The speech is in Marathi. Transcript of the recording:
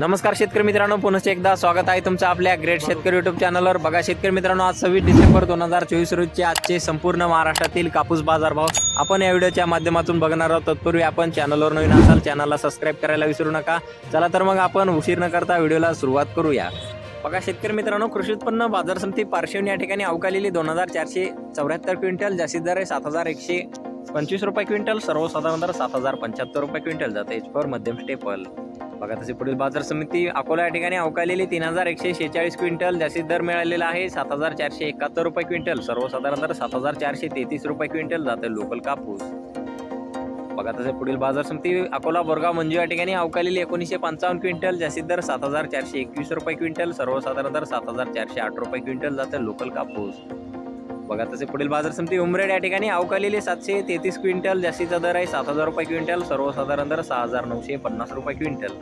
नमस्कार शेतकरी मित्रांनो पुन्हा एकदा स्वागत आहे तुमचं आपल्या ग्रेट शेतकरी युट्यूब चॅनलवर बघा शेतकरी मित्रांनो आज सव्वीस डिसेंबर दोन हजार चोवीस रोजचे आजचे संपूर्ण महाराष्ट्रातील कापूस बाजारभाव आपण या व्हिडिओच्या माध्यमातून बघणार आहोत. तत्पूर्वी आपण चॅनलवर नवीन असाल चॅनलला सबस्क्राईब करायला विसरू नका. चला तर मग आपण उशीर न करता व्हिडिओला सुरुवात करूया. बघा शेतकरी मित्रांनो कृषी उत्पन्न बाजार समिती पार्श्वनी या ठिकाणी अवकालेली दोन हजार चारशे चौऱ्याहत्तर क्विंटल जास्तीत दर आहे सात हजार एकशे पंचवीस रुपये क्विंटल सर्वसाधारण दर सात हजार पंच्याहत्तर रुपये क्विंटल जाते. एच फॉर मध्यम स्टेपल बघा तसे पुढील बाजार समिती अकोला या ठिकाणी अवकालेली तीन हजार एकशे शेहेचाळीस क्विंटल जास्तीत दर मिळालेला आहे सात हजार चारशे एकाहत्तर रुपये क्विंटल सर्वसाधारण दर सात हजार चारशे तेहतीस रुपये क्विंटल जाते लोकल कापूस. बघा तसे पुढील बाजार समिती अकोला बोरगाव मंजू या ठिकाणी अवकालेली एकोणीसशे पंचावन्न क्विंटल जास्तीत दर सात हजार चारशे एकवीस रुपये क्विंटल सर्वसाधारण दर सात हजार चारशे आठ रुपये क्विंटल जाते लोकल कापूस. बघा तसे पुढील बाजार समिती उमरेड या ठिकाणी अवकालेली सातशे तेहतीस क्विंटल जास्तीचा दर आहे सात हजार रुपये क्विंटल सर्वसाधारण दर सहा हजार नऊशे पन्नास रुपये क्विंटल.